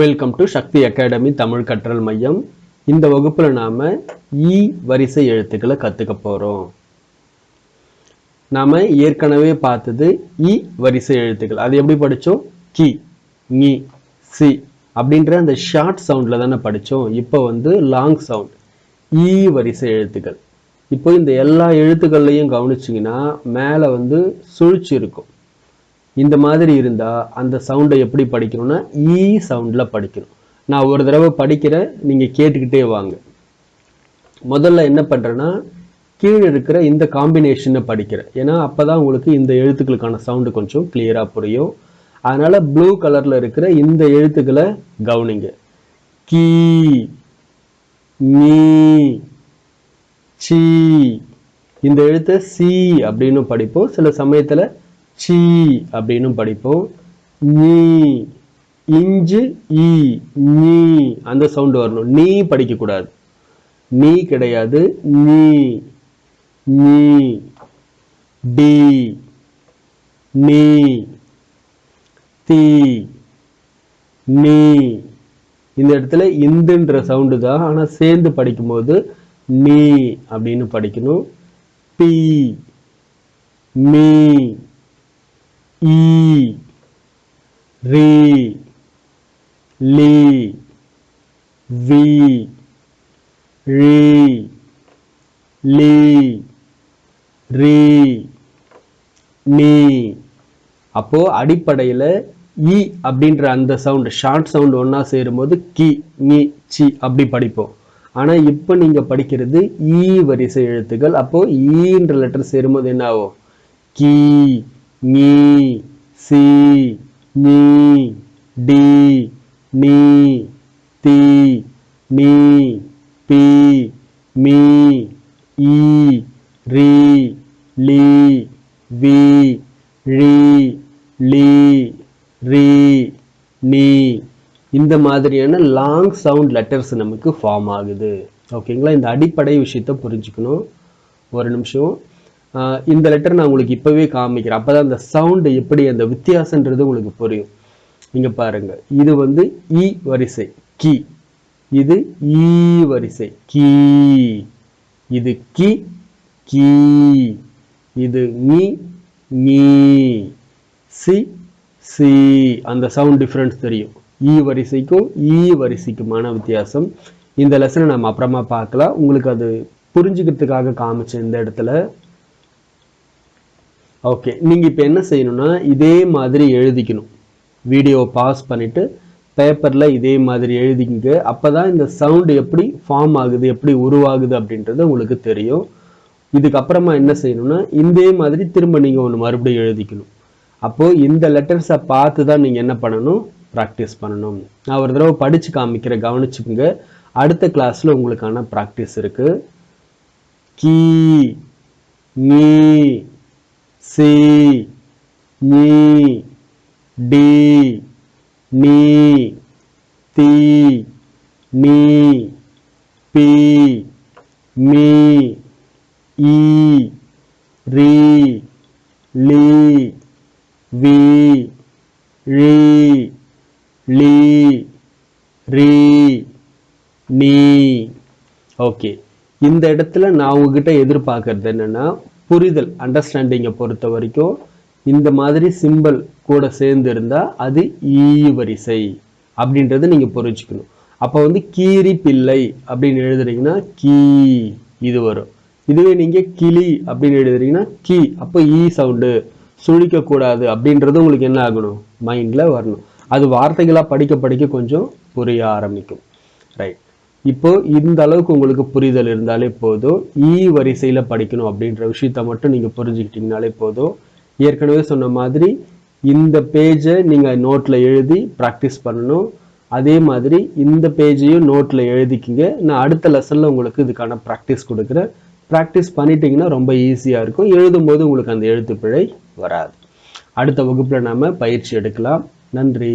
Welcome to Sakthi academy Tamil கற்றல் மையம் இந்த வகுப்பில் நாம் இ e வரிசை எழுத்துக்களை கற்றுக்க போகிறோம் நாம் ஏற்கனவே பார்த்தது இ வரிசை எழுத்துக்கள். அது எப்படி படித்தோம் கி ngி சி அப்படின்ற அந்த ஷார்ட் சவுண்டில் தானே படித்தோம் இப்போ வந்து லாங் சவுண்ட் இ வரிசை எழுத்துக்கள். இப்போ இந்த எல்லா எழுத்துக்கள்லையும் கவனிச்சிங்கன்னா மேலே வந்து சுழிச்சு இருக்கும். இந்த மாதிரி இருந்தால் அந்த சவுண்டை எப்படி படிக்கணும்னா e ஈ சவுண்டில் படிக்கணும். நான் ஒரு தடவை படிக்கிறேன் நீங்கள் கேட்டுக்கிட்டே வாங்க. முதல்ல என்ன பண்ணுறேன்னா கீழே இருக்கிற இந்த காம்பினேஷனை படிக்கிறேன். ஏன்னா அப்பதான் உங்களுக்கு இந்த எழுத்துக்களுக்கான சவுண்டு கொஞ்சம் கிளியராக புரியும். அதனால் ப்ளூ கலரில் இருக்கிற இந்த எழுத்துக்களை கவனிங்க. கீ நீ சி. இந்த எழுத்தை சி அப்படின்னு படிப்போம். சில சமயத்தில் சி அப்படின்னு படிப்போம். நீ இஞ்சு ஈ நீ அந்த சவுண்டு வரணும். நீ படிக்கக்கூடாது. நீ கிடையாது. நீ நீ டி நீ தி நீ. இந்த இடத்துல இந்துன்ற சவுண்டு தான். ஆனால் சேர்ந்து படிக்கும்போது நீ அப்படின்னு படிக்கணும். பி மீ ஈ ரீ லீ வி ழி லீ ரீ நீ. அப்போ அடிப்படையில் இ அப்படின்ற அந்த சவுண்ட் ஷார்ட் சவுண்ட் ஒன்றா சேரும்போது கி நீ சி அப்படி படிப்போம். ஆனால் இப்போ நீங்கள் படிக்கிறது ஈ வரிசை எழுத்துக்கள். அப்போது ஈன்ற லெட்டர் சேரும்போது என்ன ஆகும்? கி நீ சி நீ டி நீ தி நீ பி மீ ஈ ரீ லீ வி ழி லீ ரீ நீ. இந்த மாதிரியான லாங் சவுண்ட் லெட்டர்ஸ் நமக்கு ஃபார்ம் ஆகுது. ஓகேங்களா இந்த அடிப்படை விஷயத்த புரிஞ்சுக்கணும். ஒரு நிமிஷம். இந்த லெட்டர் நான் உங்களுக்கு இப்போவே காமிக்கிறேன். அப்போ தான் அந்த சவுண்டு எப்படி அந்த வித்தியாசன்றது உங்களுக்கு புரியும். நீங்கள் பாருங்கள் இது வந்து இ வரிசை கி இது ஈ வரிசை கீ இது கி கீ இது நீ நீ சி சி அந்த சவுண்ட் டிஃப்ரென்ஸ் தெரியும். இ வரிசைக்கும் இ வரிசைக்குமான வித்தியாசம். இந்த லெசனை நம்ம அப்புறமா பார்க்கலாம். உங்களுக்கு அது புரிஞ்சுக்கிறதுக்காக காமிச்சேன் இந்த இடத்துல. ஓகே நீங்கள் இப்போ என்ன செய்யணும்னா இதே மாதிரி எழுதிக்கணும். வீடியோவை பாஸ் பண்ணிவிட்டு பேப்பரில் இதே மாதிரி எழுதிக்கிங்க. அப்போ தான் இந்த சவுண்டு எப்படி ஃபார்ம் ஆகுது எப்படி உருவாகுது அப்படின்றது உங்களுக்கு தெரியும். இதுக்கப்புறமா என்ன செய்யணும்னா இதே மாதிரி திரும்ப நீங்கள் ஒன்று மறுபடியும் எழுதிக்கணும். அப்போது இந்த லெட்டர்ஸை பார்த்து தான் நீங்கள் என்ன பண்ணணும்? ப்ராக்டிஸ் பண்ணணும். நான் ஒரு தடவை படித்து காமிக்கிறேன் கவனிச்சுக்குங்க. அடுத்த கிளாஸில் உங்களுக்கான ப்ராக்டிஸ் இருக்குது கீ நீ சி நீ டி நீ தி நீ பி மீ ஈ ரீ லீ வி ழி லீ ரீ நீ. ஓகே. இந்த இடத்துல நான் உங்ககிட்ட எதிர்பார்க்கறது என்னன்னா புரிதல் அண்டர்ஸ்டாண்டிங்கை பொறுத்த வரைக்கும் இந்த மாதிரி சிம்பல் கூட சேர்ந்து இருந்தால் அது ஈ வரிசை அப்படின்றத நீங்கள் புரிஞ்சுக்கணும். அப்போ வந்து கீரி பிள்ளை அப்படின்னு எழுதுறீங்கன்னா கீ இது வரும். இதுவே நீங்கள் கிளி அப்படின்னு எழுதுறீங்கன்னா கீ அப்போ ஈ சவுண்டு. சுழிக்கக்கூடாது அப்படின்றது உங்களுக்கு என்ன ஆகணும்? மைண்டில் வரணும். அது வார்த்தைகளாக படிக்க படிக்க கொஞ்சம் புரிய ஆரம்பிக்கும். ரைட் இப்போ இந்த அளவுக்கு உங்களுக்கு புரிதல் இருந்தாலே போதும். E ஈ வரிசையில் படிக்கணும் அப்படின்ற விஷயத்த மட்டும் நீங்கள் புரிஞ்சுக்கிட்டீங்கனாலே போதும். ஏற்கனவே சொன்ன மாதிரி இந்த பேஜை நீங்கள் நோட்டில் எழுதி ப்ராக்டிஸ் பண்ணணும். அதே மாதிரி இந்த பேஜையும் நோட்டில் எழுதிக்கிங்க. நான் அடுத்த லெசனில் உங்களுக்கு இதுக்கான ப்ராக்டிஸ் கொடுக்குறேன். ப்ராக்டிஸ் பண்ணிட்டீங்கன்னா ரொம்ப ஈஸியாக இருக்கும். எழுதும்போது உங்களுக்கு அந்த எழுத்து பிழை வராது. அடுத்த வகுப்பில் நாம் பயிற்சி எடுக்கலாம். நன்றி.